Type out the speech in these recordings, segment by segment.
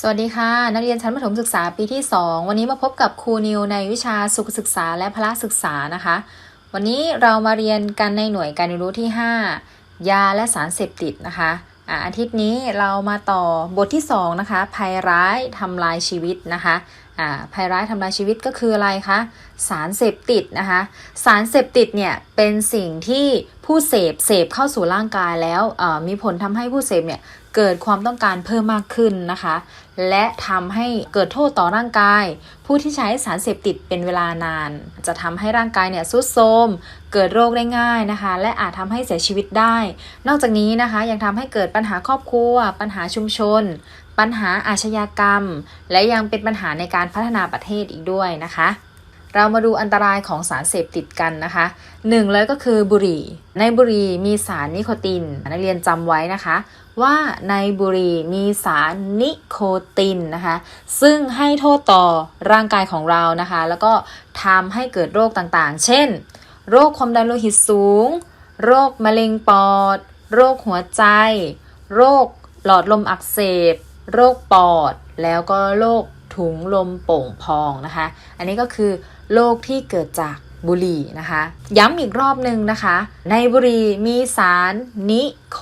สวัสดีค่ะ นักเรียนชั้นประถมศึกษาปีที่ 2 วันนี้มาพบกับครูนิวในวิชาสุขศึกษาและพละศึกษานะคะ วันนี้เรามาเรียนกันในหน่วยการเรียนรู้ที่ 5 ยาและสารเสพติดนะคะอาอาทิตย์นี้เรามาต่อบทที่ 2 นะคะ ภัยร้ายทำลายชีวิตนะคะอ่าภัยร้ายทำลายชีวิตก็คืออะไรคะ สารเสพติดนะคะ สารเสพติดเนี่ยเป็นสิ่งที่ผู้เสพเสพเข้าสู่ร่างกายแล้วมีผลทำให้ผู้เสพเนี่ย เกิดความต้องการเพิ่มมากขึ้นนะคะ และทำให้เกิดโทษต่อร่างกาย ผู้ที่ใช้สารเสพติดเป็นเวลานาน จะทำให้ร่างกายเนี่ยทรุดโทรมเกิดโรคได้ง่ายนะคะ และอาจทำให้เสียชีวิตได้ นอกจากนี้นะคะยังทำให้เกิดปัญหาครอบครัว ปัญหาชุมชน ปัญหาอาชญากรรม และยังเป็นปัญหาในการพัฒนาประเทศอีกด้วยนะคะ เรามาดูอันตรายของสารเสพติดกันนะคะหนึ่งเลยก็คือบุหรี่ ในบุหรี่มีสารนิโคติน นักเรียนจำไว้นะคะ ว่าในบุหรี่มีสารนิโคตินนะคะ ซึ่งให้โทษต่อร่างกายของเรานะคะ แล้วก็ทำให้เกิดโรคต่างๆ เช่น โรคความดันโลหิตสูง โรคมะเร็งปอด โรคหัวใจ โรคหลอดลมอักเสบ โรคปอด แล้วก็โรคถุงลมโป่งพองนะคะ อันนี้ก็คือ โรคที่เกิดจากบุหรี่นะคะ ย้ำอีกรอบหนึ่งนะคะ ในบุหรี่มีสารนิโค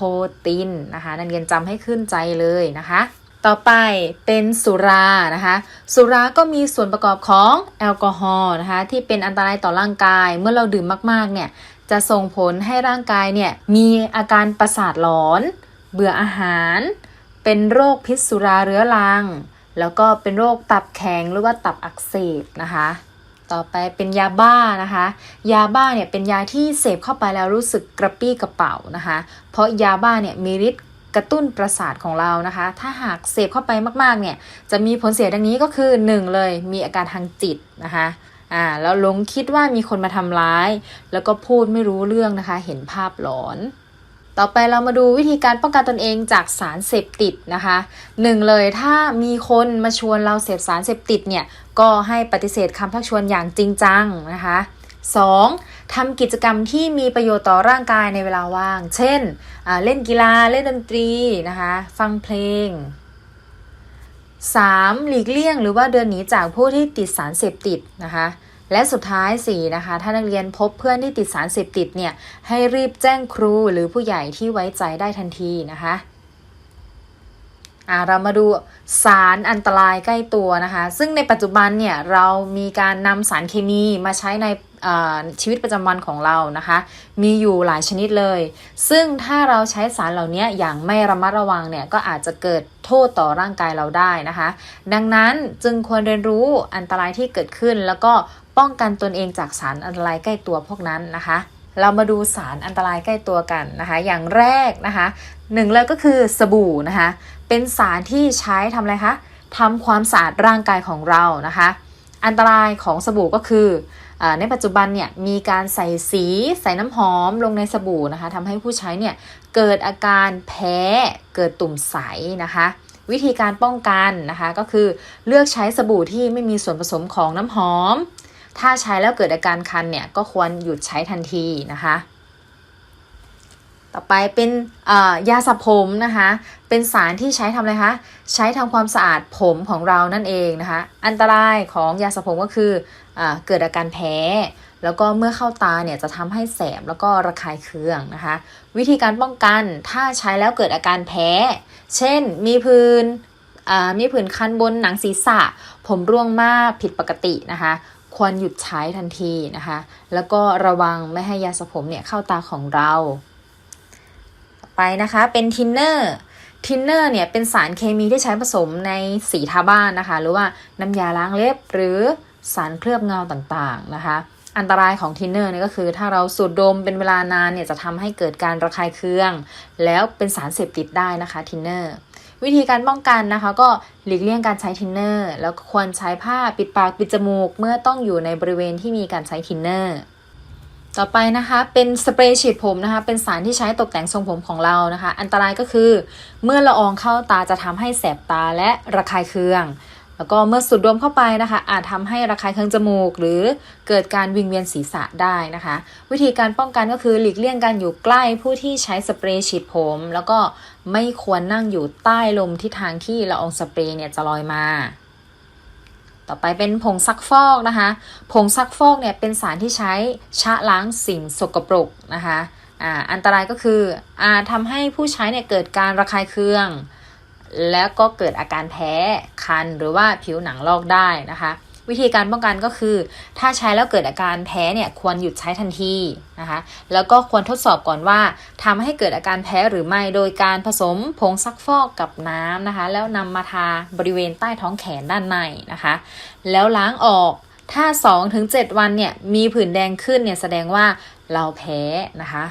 ตินนะคะ นักเรียนจำให้ขึ้นใจเลยนะคะ ต่อไปเป็นสุรานะคะ สุราก็มีส่วนประกอบของแอลกอฮอล์นะคะ ที่เป็นอันตรายต่อร่างกายเมื่อเราดื่มมากๆเนี่ยจะส่งผลให้ร่างกายเนี่ยมีอาการประสาทหลอน เบื่ออาหาร เป็นโรคพิษสุราเรื้อรัง แล้วก็เป็นโรคตับแข็งหรือว่าตับอักเสบนะคะ ต่อไปเป็นยาบ้านะคะ ยาบ้าเนี่ยเป็นยาที่เสพเข้าไปแล้วรู้สึกกระปี้กระเป๋านะคะ เพราะยาบ้าเนี่ยมีฤทธิ์กระตุ้นประสาทของเรานะคะ ถ้าหากเสพเข้าไปมากๆเนี่ย จะมีผลเสียดังนี้ก็คือ 1 เลยมีอาการทางจิตนะคะอ่าแล้วหลงคิดว่ามีคนมาทำร้าย แล้วก็พูดไม่รู้เรื่องนะคะ เห็นภาพหลอน ต่อไปเรามาดูวิธีการป้องกันตนเองจากสารเสพติดนะคะหนึ่งเลยถ้ามีคนมาชวนเราเสพสารเสพติดเนี่ยก็ให้ปฏิเสธคำทักชวนอย่างจริงจังนะคะ 2. ทำกิจกรรมที่มีประโยชน์ต่อร่างกายในเวลาว่าง เช่น เล่นกีฬาเล่นดนตรีนะคะ ฟังเพลง 3. หลีกเลี่ยงหรือว่าเดินหนีจากผู้ที่ติดสารเสพติดนะคะ และสุดท้าย 4. นะคะ ถ้านักเรียนพบเพื่อนที่ติดสารเสพติดเนี่ย ให้รีบแจ้งครูหรือผู้ใหญ่ที่ไว้ใจได้ทันทีนะคะอ่าเรามาดูสารอันตรายใกล้ตัวนะคะ ซึ่งในปัจจุบันเนี่ยเรามีการนำสารเคมีมาใช้ในชีวิตประจำวันของเรานะคะ มีอยู่หลายชนิดเลย ซึ่งถ้าเราใช้สารเหล่านี้อย่างไม่ระมัดระวังเนี่ยก็อาจจะเกิดโทษต่อร่างกายเราได้นะคะ ดังนั้นจึงควรเรียนรู้อันตรายที่เกิดขึ้นแล้วก็ ป้องกันตนเองจากสารอันตรายใกล้ตัวพวกนั้นนะคะ เรามาดูสารอันตรายใกล้ตัวกันนะคะ อย่างแรกนะคะหนึ่งเลยก็คือสบู่นะคะ เป็นสารที่ใช้ทำอะไรคะทำความสะอาดร่างกายของเรานะคะ อันตรายของสบู่ก็คือในปัจจุบันเนี่ยมีการใส่สีใส่น้ำหอมลงในสบู่นะคะทำให้ผู้ใช้เนี่ยเกิดอาการแพ้เกิดตุ่มใสนะคะ วิธีการป้องกันนะคะก็คือเลือกใช้สบู่ที่ไม่มีส่วนผสมของน้ำหอม ถ้าใช้แล้วเกิดอาการคันเนี่ยก็ควรหยุดใช้ทันทีนะคะ ต่อไปเป็นยาสระผมนะคะ เป็นสารที่ใช้ทำอะไรคะ ใช้ทำความสะอาดผมของเรานั่นเองนะคะ อันตรายของยาสระผมก็คืออเกิดอาการแพ้แล้วก็เมื่อเข้าตาเนี่ยจะทำให้แสบแล้วก็ระคายเคืองนะคะ วิธีการป้องกันถ้าใช้แล้วเกิดอาการแพ้ เช่นมีพื้นมีผื่นคันบนหนังศีรษะ ผมร่วงมากผิดปกตินะคะ ควรหยุดใช้ทันทีนะคะ แล้วก็ระวังไม่ให้ยาสระผมเนี่ยเข้าตาของเรา ไปนะคะเป็นทินเนอร์ทินเนอร์เนี่ยเป็นสารเคมีที่ใช้ผสมในสีทาบ้านนะคะ หรือว่าน้ำยาล้างเล็บหรือสารเคลือบเงาต่างๆนะคะ อันตรายของทินเนอร์เนี่ยก็คือ ถ้าเราสูดดมเป็นเวลานานเนี่ยจะทำให้เกิดการระคายเคือง แล้วเป็นสารเสพติดได้นะคะทินเนอร์ วิธีการป้องกันนะคะ ก็หลีกเลี่ยงการใช้ทินเนอร์ แล้วควรใช้ผ้าปิดปากปิดจมูก เมื่อต้องอยู่ในบริเวณที่มีการใช้ทินเนอร์ต่อไปนะคะเป็นสเปรย์ฉีดผมนะคะ เป็นสารที่ใช้ตกแต่งทรงผมของเรานะคะ อันตรายก็คือ เมื่อละอองเข้าตาจะทำให้แสบตาและระคายเคือง แล้วก็เมื่อสูดดมเข้าไปนะคะ อาจทำให้ระคายเคืองจมูก หรือเกิดการวิงเวียนศีรษะได้นะคะ วิธีการป้องกันก็คือหลีกเลี่ยงการอยู่ใกล้ผู้ที่ใช้สเปรย์ฉีดผม แล้วก็ไม่ควรนั่งอยู่ใต้ลมที่ทางที่ละอองสเปรย์เนี่ยจะลอยมาต่อไปเป็นผงซักฟอกนะคะ ผงซักฟอกเนี่ยเป็นสารที่ใช้ชะล้างสิ่งสกปรกนะคะอ่าอันตรายก็คืออาจทำให้ผู้ใช้เนี่ยเกิดการระคายเคือง แล้วก็เกิดอาการแพ้คันหรือว่าผิวหนังลอกได้นะคะ วิธีการป้องกันก็คือ ถ้าใช้แล้วเกิดอาการแพ้เนี่ยควรหยุดใช้ทันทีนะคะ แล้วก็ควรทดสอบก่อนว่าทำให้เกิดอาการแพ้หรือไม่โดยการผสมผงซักฟอกกับน้ำนะคะ แล้วนำมาทาบริเวณใต้ท้องแขนด้านในนะคะ แล้วล้างออกถ้า 2-7 วันเนี่ยมีผื่นแดงขึ้นเนี่ยแสดงว่าเราแพ้นะคะ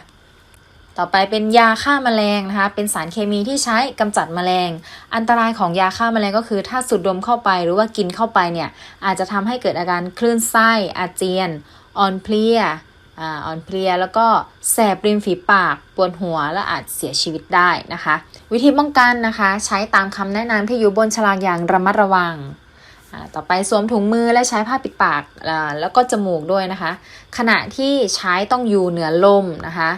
ต่อไปเป็นยาฆ่าแมลงนะคะ เป็นสารเคมีที่ใช้กำจัดแมลง อันตรายของยาฆ่าแมลงก็คือ ถ้าสูดดมเข้าไปหรือว่ากินเข้าไปเนี่ย อาจจะทำให้เกิดอาการคลื่นไส้อาเจียน อ่อนเพลียอ่อนเพลียแล้วก็แสบริมฝีปากปวดหัวและอาจเสียชีวิตได้นะคะ วิธีป้องกันนะคะ ใช้ตามคำแนะนำที่อยู่บนฉลากอย่างระมัดระวัง ต่อไปสวมถุงมือและใช้ผ้าปิดปากแล้วก็จมูกด้วยนะคะ ขณะที่ใช้ต้องอยู่เหนือลมนะคะ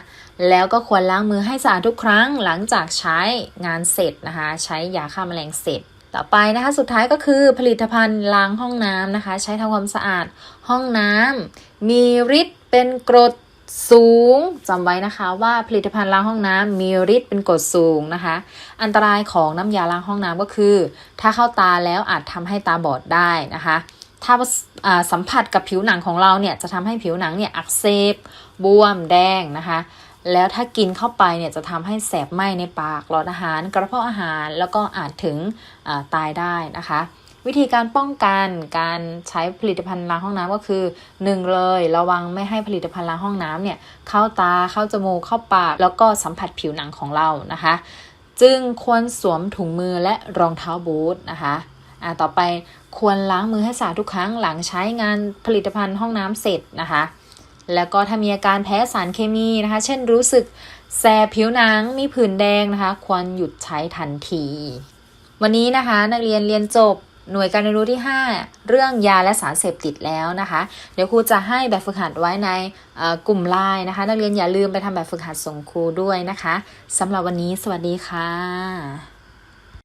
แล้วก็ควรล้างมือให้สะอาดทุกครั้งหลังจากใช้งานเสร็จนะคะ ใช้ยาฆ่าแมลงเสร็จต่อไปนะคะสุดท้ายก็คือผลิตภัณฑ์ล้างห้องน้ำนะคะ ใช้ทำความสะอาดห้องน้ำมีฤทธิ์เป็นกรด สูงจำไว้นะคะว่าผลิตภัณฑ์ล้างห้องน้ำมีฤทธิ์เป็นกรดสูงนะคะ อันตรายของน้ำยาล้างห้องน้ำก็คือ ถ้าเข้าตาแล้วอาจทำให้ตาบอดได้นะคะ ถ้าสัมผัสกับผิวหนังของเราเนี่ยจะทำให้ผิวหนังเนี่ยอักเสบบวมแดงนะคะ แล้วถ้ากินเข้าไปเนี่ยจะทำให้แสบไหม้ในปากหลอดอาหาร กระเพาะอาหารแล้วก็อาจถึงาตายได้นะคะ วิธีการป้องกันการใช้ผลิตภัณฑ์ล้างห้องน้ำก็คือ 1 เลย ระวังไม่ให้ผลิตภัณฑ์ล้างห้องน้ำเนี่ยเข้าตาเข้าจมูกเข้าปากแล้วก็สัมผัสผิวหนังของเรานะคะ จึงควรสวมถุงมือและรองเท้าบูทนะคะอ่าต่อไปควรล้างมือให้สะอาดทุกครั้งหลังใช้งานผลิตภัณฑ์ห้องน้ำเสร็จนะคะ แล้วก็ถ้ามีอาการแพ้สารเคมีนะคะ เช่นรู้สึกแสบผิวหนังมีผื่นแดงนะคะ ควรหยุดใช้ทันที วันนี้นะคะนักเรียนเรียนจบ หน่วยการเรียนรู้ที่ 5 เรื่องยาและสารเสพติดแล้วนะคะ เดี๋ยวครูจะให้แบบฝึกหัดไว้ในกลุ่มไลน์นะคะ นักเรียนอย่าลืมไปทำแบบฝึกหัดส่งครูด้วยนะคะสำหรับวันนี้สวัสดีค่ะ